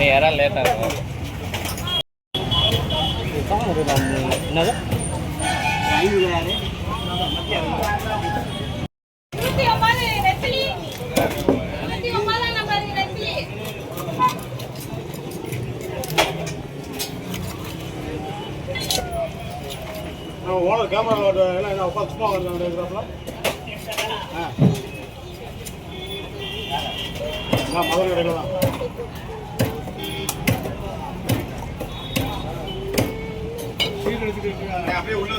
நீ லேட்டாக இருக்கும் என்னது ஓனர் கேமரா எல்லாம் என்ன உட்காந்து சும்மா இருக்கிறாங்களா ஆ நான் மதுரை கடையில் தான். அப்படியே உள்ள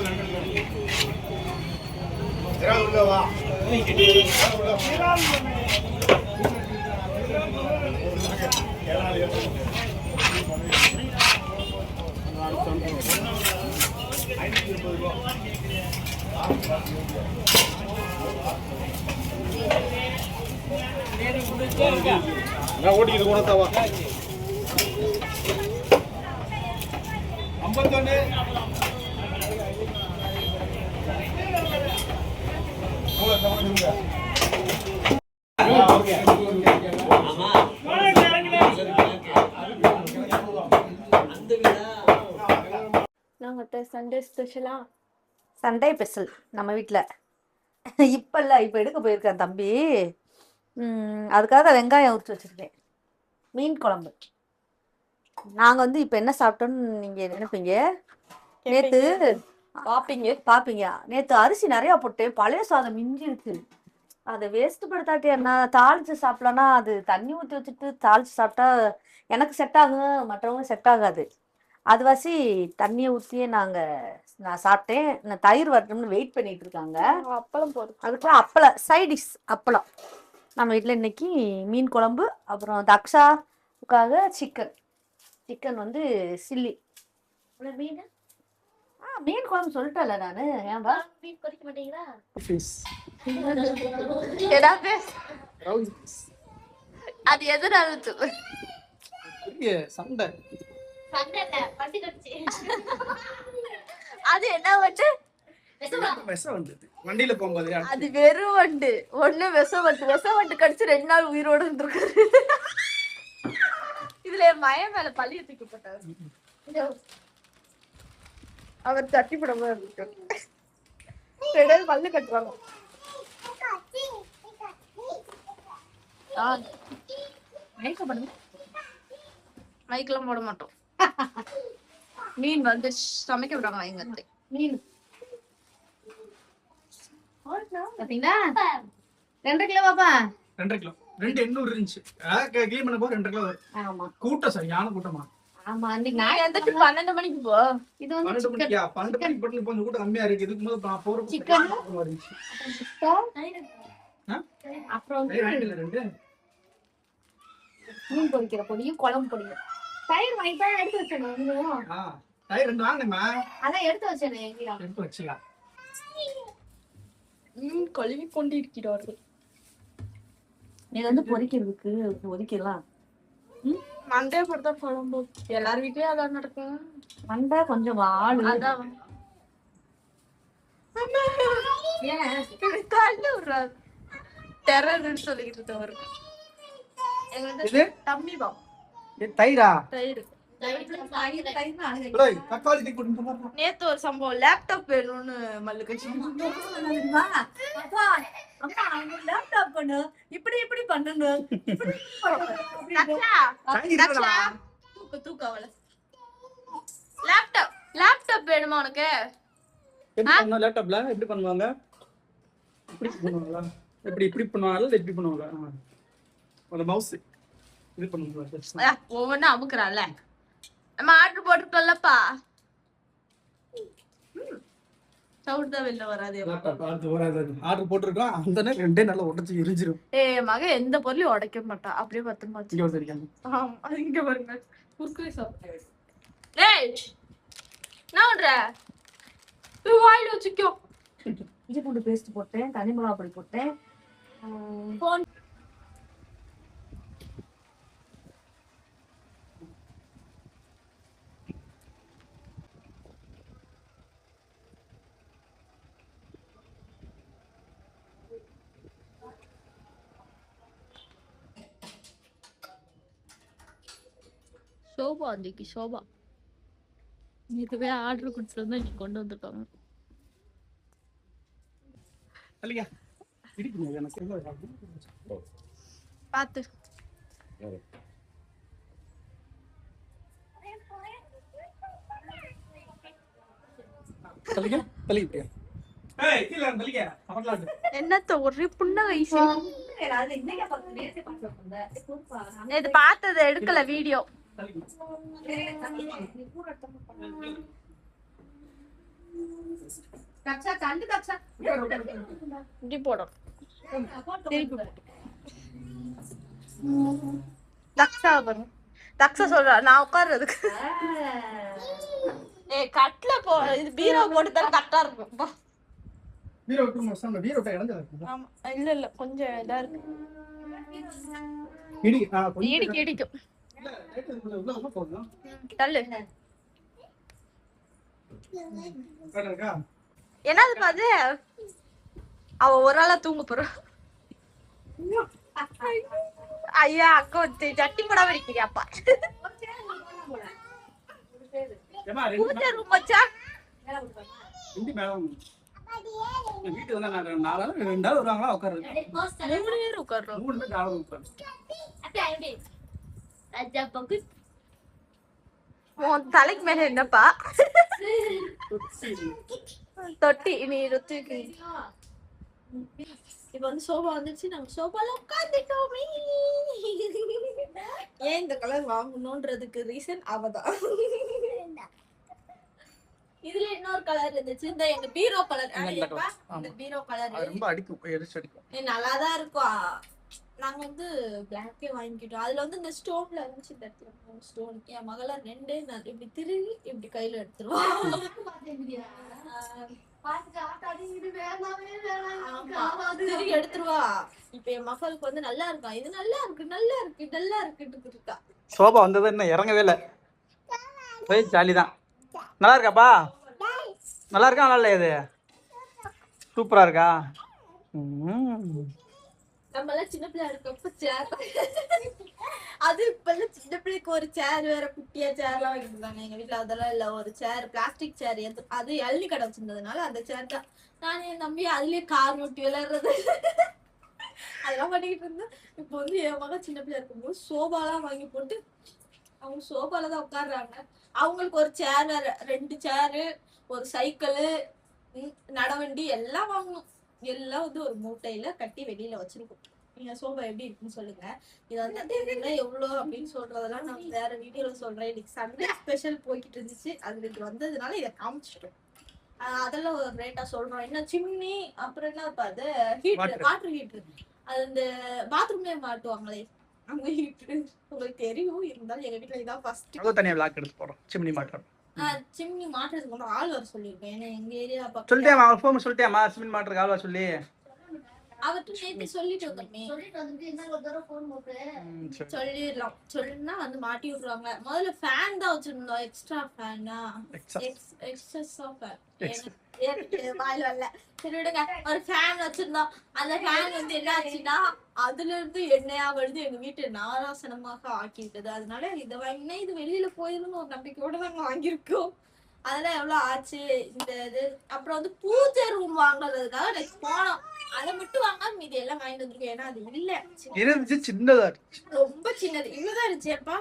நான் ஓட்டிக்கிட்டு போனதாவா ஐம்பத்தொன்று நாங்கள் சண்டே ஸ்பெஷலா? சண்டே ஸ்பெஷல் நம்ம வீட்டில் இப்போ இல்லை இப்போ எடுக்க போயிருக்கேன் தம்பி. ம், அதுக்காக வெங்காயம் உரிச்சு வச்சுருக்கேன். மீன் குழம்பு. நாங்கள் வந்து இப்போ என்ன சாப்பிட்டோன்னு நீங்கள் நினைப்பீங்க? நேற்று பாப்பீங்க. பார்ப்பீங்க நேற்று அரிசி நிறையா போட்டேன். பழைய சாதம் மிஞ்சிருச்சு அதை வேஸ்ட் படுத்தாட்டி என்ன தாளிச்சு சாப்பிடலன்னா அது தண்ணி ஊற்றி வச்சுட்டு தாளிச்சு சாப்பிட்டா எனக்கு செட் ஆகும் மற்றவங்க செட் ஆகாது. அது வாசி தண்ணியை ஊற்றியே நாங்கள் நான் சாப்பிட்டேன். நான் தயிர் வரட்டும்னு வெயிட் பண்ணிட்டு இருக்காங்க. அப்பளம் போடு. அதுக்குலாம் அப்பளம். சைடிஷ் அப்பளம். நம்ம வீட்டில் இன்னைக்கு மீன் குழம்பு அப்புறம் தக்ஷாவுக்காக சிக்கன் சிக்கன் வந்து சில்லி. மீன்? ஆ மீன் குழம்பு சொல்லிட்டேன்ல நான். ஏன்பா? மீன் பொரிக்க மாட்டீங்களா? ஏதாவது அது எதனால சண்டை. சண்டை அது என்ன வந்தது வண்டியில போகும்போது அது வெறும் வண்டு. ஒண்ணு விஷ வண்டு. விஷ வண்டு கடிச்சு ரெண்டு நாள் உயிரோட இருந்திருக்காரு. மயம் மேல பள்ளிய தூக்கி போட்டாரு. அவர் தட்டி போடாம பல்லு கட்டுவாங்க. மைக்கெல்லாம் போட மாட்டோம். மீன் வந்து சமைக்க விடாம எங்க. மீன். பாத்தீங்களா? ரெண்டு கிலோ பாப்பா. ரெண்டரை கிலோ. ரெண்டு எண்ணூறு இருந்துச்சு. கிளீன் பண்ண போது ரெண்டரை கிலோ கூட்டம் சரியான கூட்டமா. ஆமா அன்னைக்கு நான் வந்துட்டு பன்னெண்டு மணிக்கு போ. இது வந்து பன்னெண்டு மணிக்கா? போட்டு கொஞ்சம் கூட்டம் கம்மியா இருக்கு. இதுக்கு போது நான் போற Chicken. இருந்துச்சு. ஆ? அப்புறம் ஏய், வாங்கிட்டு ரெண்டு? மீன் பொரிக்கிற பொடியும் குழம்பு பொடியும். தயிர் வாங்கிட்டா எடுத்து வச்சேன் ஆ டயர் ரெண்டு வாங்கினேம்மா. அதான் எடுத்து வச்சேனே எடுத்து வச்சுக்கலாம் மீன் கழுவி கொண்டு இது வந்து பொரிக்கிறதுக்கு ஒதுக்கிடலாம். மண்டே படுத்தா குழம்பு. எல்லார் வீட்லயும் அதான் நடக்கும். மண்டை கொஞ்சம் ஆளு அதான் தள்ளி விடுறாரு. டெரர்னு சொல்லிக்கிட்டு இருந்தவர். எங்க வந்து இது? தம்பி பா இது தயிரா? தயிர். நேத்து ஒரு சம்பவம் லேப்டாப் வேணும்னு மல்லு கட்சி. லேப்டாப் பண்ணு. இப்படி இப்படி பண்ணணும். தூக்க அவள. லேப்டாப் லேப்டாப் வேணுமா உனக்கு? எப்படி லேப்டாப்ல எப்படி பண்ணுவாங்க? இப்படி பண்ணுவாங்களா? எப்படி இப்படி பண்ணுவாங்களா? இப்படி பண்ணுவாங்களா? மவுஸ் இது பண்ணுவாங்க ஒவ்வொன்றும் அமுக்குறான்ல. நம்ம ஆர்டர் போட்டுருக்கோம்லப்பா. சவுண்ட் தான் வெளில வராது. ஆர்டர் போட்டிருக்கோம் அந்த நேரம் ரெண்டே நல்லா உடச்சு எரிஞ்சிரும். ஏ மக எந்த பொருளையும் உடைக்க மாட்டா. அப்படியே பத்திரமா ஆமா இங்க பாருங்க. குறுக்குவே சாப்பிட்டு டேய் என்ன பண்ற? இது வாயில வச்சுக்கோ. இஞ்சி பூண்டு பேஸ்ட் போட்டேன் தனி மிளகா பொடி போட்டேன். போன் சோபா அன்னைக்கு சோபா. இதுவே ஆர்டர் கொடுத்துருந்தா நீ கொண்டு வந்துருக்காங்க. பார்த்து என்னத்த ஒரே புண்ணகை. இது பார்த்தது எடுக்கல வீடியோ. இப்படி போடும் தக்ஷா பாருங்க தக்ஷா சொல்றா நான் உட்கார்றதுக்கு. ஏ கட்ல போ இது பீரோ போட்டு தான் கரெக்டா இருக்கும். பா. வீர விட்டு மோசம் வீர விட்டு இறந்தது இருக்கு ஆமா. இல்ல இல்ல கொஞ்சம் இதா இருக்கு. இடி இடிக்கும் தள்ளு. என்னது பாது அவ ஒரு ஆளா தூங்க போறா. ஐயா அக்கா சட்டி போடாம இருக்கிறியாப்பா. பூஜை ரூம் வச்சா? ரெண்டு மேடம். வீட்டுக்கு வந்து நான் நாலு ஆளு ரெண்டு ஆள் வருவாங்களா உட்காருங்க மூணு பேர் உட்கார்றோம். மூணு பேர் நாலு உட்காரு உன் தலைக்கு மேல என்னப்பா? தொட்டி நீ ருத்துக்கு இப்ப வந்து சோபா வந்துச்சு நம்ம சோபால உட்காந்துட்டோமே ஏன் இந்த கலர் வாங்கணும்ன்றதுக்கு ரீசன் அவதான். இதுல இன்னொரு கலர் இருந்துச்சு. இந்த எங்க பீரோ கலர் இந்த. பீரோ கலர் ரொம்ப அடிக்கும் எரிச்சு அடிக்கும். நல்லா தான் இருக்கும் நாங்க வந்து பிளாக்கே வாங்கிக்கிட்டோம். அதுல வந்து இந்த ஸ்டோன்ல இருந்துச்சு இந்த இடத்துல ஸ்டோன் என் மகள ரெண்டே நான் இப்படி திருவி இப்படி கையில எடுத்துருவோம் திருகி எடுத்துருவா. இப்ப என் மகளுக்கு வந்து நல்லா இருக்கா? இது நல்லா இருக்கு நல்லா இருக்கு நல்லா இருக்குன்னு இருக்கா. சோபா வந்தது இன்னும் இறங்கவே இல்லை. போய் ஜாலி தான் நல்லா இருக்காப்பா? நல்லா இருக்கா நல்லா இல்லையா இது? சூப்பரா இருக்கா? ம். நம்ம எல்லாம் சின்ன பிள்ளையா இருக்கப்ப சேர் அது இப்ப எல்லாம் சின்ன பிள்ளைக்கு ஒரு சேர் வேற குட்டியா சேர் எல்லாம் வாங்கிருந்தாங்க எங்க வீட்டுல அதெல்லாம் இல்ல. ஒரு சேர் பிளாஸ்டிக் சேர் அது எள்ளி கடை வச்சிருந்ததுனால அந்த சேர் தான். நான் என் நம்பி அதுலயே கார் ஓட்டி விளையாடுறது. அதெல்லாம் பண்ணிக்கிட்டு இருந்தேன் இப்போ வந்து என் மகன் சின்ன பிள்ளையா இருக்கும்போது சோபாலாம் வாங்கி போட்டு அவங்க சோபால தான் உட்காடுறாங்க அவங்களுக்கு ஒரு சேர் ரெண்டு சேரு ஒரு சைக்கிள் நடவண்டி எல்லாம் வாங்கணும். எல்லாம் வந்து ஒரு மூட்டையில கட்டி வெளியில வச்சிருக்கோம். நீங்க சோபா எப்படி இருக்குன்னு சொல்லுங்க. இது வந்து எவ்வளவு அப்படின்னு சொல்றதெல்லாம் நான் வேற வீடியோல சொல்றேன். இன்னைக்கு சண்டே ஸ்பெஷல் போய்கிட்டு இருந்துச்சு. அது இது வந்ததுனால இதை காமிச்சிட்டோம். அதெல்லாம் ஒரு ரேட்டா சொல்றோம். என்ன சிம்னி அப்புறம் என்ன அது? ஹீட்டர். வாட்டர் ஹீட்டர் அது இந்த பாத்ரூம்லயே மாட்டுவாங்களே அந்த ஹீட்டர் உங்களுக்கு தெரியும். இருந்தாலும் எங்க வீட்டுல இதான் ஃபர்ஸ்ட் தனியாக விளாக் எடுத்து போகிறோம் சிம்னி மாட்டுறோம். சிம்னி மாட்டுறதுக்கு ஆள் வர சொல்லியிருக்கேன். ஏன்னா எங்க ஏரியா பக்கம் சொல்லிட்டேன் அவன் ஃபோன் சொல்லிட்டேம்மா சிம்னி மாட்டுறதுக்கு ஆள்வா சொல்லி. அவர்கிட்ட நேத்து சொல்லிட்டு வந்தோமே. சொல்லிடலாம். சொல்லினா வந்து மாட்டி விட்டுருவாங்க. முதல்ல ஃபேன் தான் வச்சிருந்தோம். எக்ஸ்ட்ரா ஃபேனா Extra. Excess of Extra. வாயில் வரல. சரி விடுங்க. ஒரு ஃபேன் வச்சிருந்தோம். அந்த ஃபேன் வந்து என்ன ஆச்சுன்னா அதுல இருந்து எண்ணெயா வருது எங்க வீட்டு நாராசனமாக ஆக்கிவிட்டது. அதனால இதை வாங்கினா இது வெளியில போயிருன்னு ஒரு நம்பிக்கையோட நாங்க வாங்கியிருக்கோம். அதெல்லாம் எவ்வளவு ஆச்சு இந்த இது? அப்புறம் வந்து பூஜை ரூம் வாங்குறதுக்காக நெக்ஸ்ட் போனோம். அதை மட்டும் வாங்காம மீதி எல்லாம் வாங்கிட்டு வந்திருக்கோம். ஏன்னா அது இல்ல. இருந்துச்சு சின்னதா இருந்துச்சு. ரொம்ப சின்னது. இவ்வளவுதான் இருந்துச்சேப்பா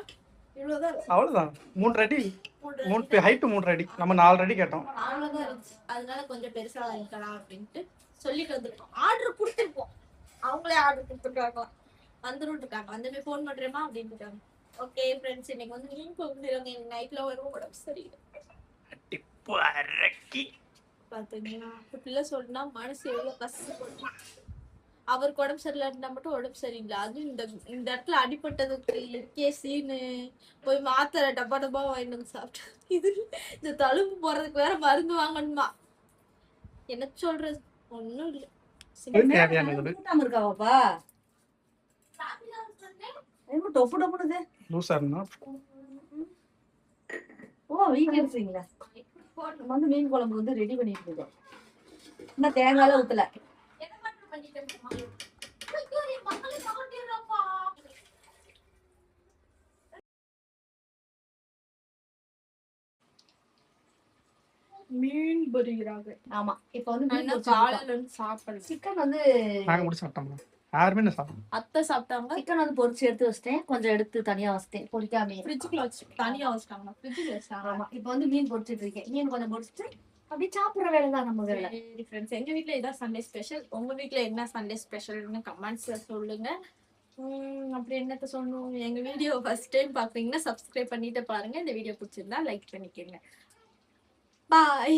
இவ்வளவுதான். அவ்வளோதான் மூன்று அடி. மூணு ஹைட்டு மூன்று அடி. நம்ம நாலு அடி கேட்டோம். அவ்வளவுதான் இருந்துச்சு. அதனால கொஞ்சம் பெருசா வாங்கிக்கலாம் அப்படின்ட்டு சொல்லிட்டு வந்திருக்கோம். ஆர்டர் கொடுத்துருப்போம். அவங்களே ஆர்டர் கொடுத்துருக்காங்களாம் வந்துரும் இருக்காங்க வந்து ஃபோன் பண்றேமா அப்படின்னு ஓகே ஃப்ரெண்ட்ஸ் இன்னைக்கு வந்து மீன் எனக்கு நைட்ல வரும் உடம்பு சரியில்லை. பாத்தீங்களா? இப்ப பிள்ளை சொன்னா மனசு எவ்வளவு கஷ்டப்படும் அவருக்கு உடம்பு சரியில்லைன்னா மட்டும் உடம்பு சரியில்லை. அதுவும் இந்த இந்த இடத்துல அடிபட்டதுக்கு இருக்கே சீனு. போய் மாத்திரை டப்பா டப்பா வாங்கிட்டு சாப்பிட்டு இது இந்த தழும்பு போறதுக்கு வேற மருந்து வாங்கணுமா? என்ன சொல்றது? ஒண்ணும் இல்ல. இருக்காவாப்பா? டொப்பு டொப்புனுது. லூசா இருந்தா? ஓ வீட்டில் இருக்கிறீங்களா வந்து மீன் குழம்பு வந்து ரெடி பண்ணிட்டு இருக்கோம். இன்னும் தேங்காயில ஊத்தல. மீன் பொரிகிறாங்க ஆமா இப்ப வந்து மீன் காலையில சாப்பிடுறேன் சிக்கன் வந்து நாங்க முடிச்சு சாப்பிட்டோம். யாருமே என்ன சாப்பிட்டோம் அத்தை சாப்பிட்டாங்க. சிக்கன் வந்து பொரிச்சு எடுத்து வச்சிட்டேன். கொஞ்சம் எடுத்து தனியா வச்சிட்டேன். பொரிக்காம ஃப்ரிட்ஜுக்குள்ள வச்சு தனியா வச்சுட்டாங்க. ஃப்ரிட்ஜுக்குள்ள வச்சுட்டாங்க. ஆமா. இப்போ வந்து மீன் பொரிச்சிட்டு இருக்கேன். மீன் கொஞ்சம் பொரிச்சிட்டு அப்படியே சாப்பிடுற வேலை தான் நம்ம வேலை. சரி ஃப்ரெண்ட்ஸ் எங்க வீட்ல இதான் சண்டே ஸ்பெஷல் உங்க வீட்ல என்ன சண்டே ஸ்பெஷல்னு கமெண்ட்ஸ்ல சொல்லுங்க. அப்படி என்னத்த சொல்லணும்? எங்க வீடியோ ஃபர்ஸ்ட் டைம் பாக்குறீங்கன்னா சப்ஸ்கிரைப் பண்ணிட்டு பாருங்க. இந்த வீடியோ பிடிச்சிருந்தா லைக் பண்ணிக்கோங்க. பாய்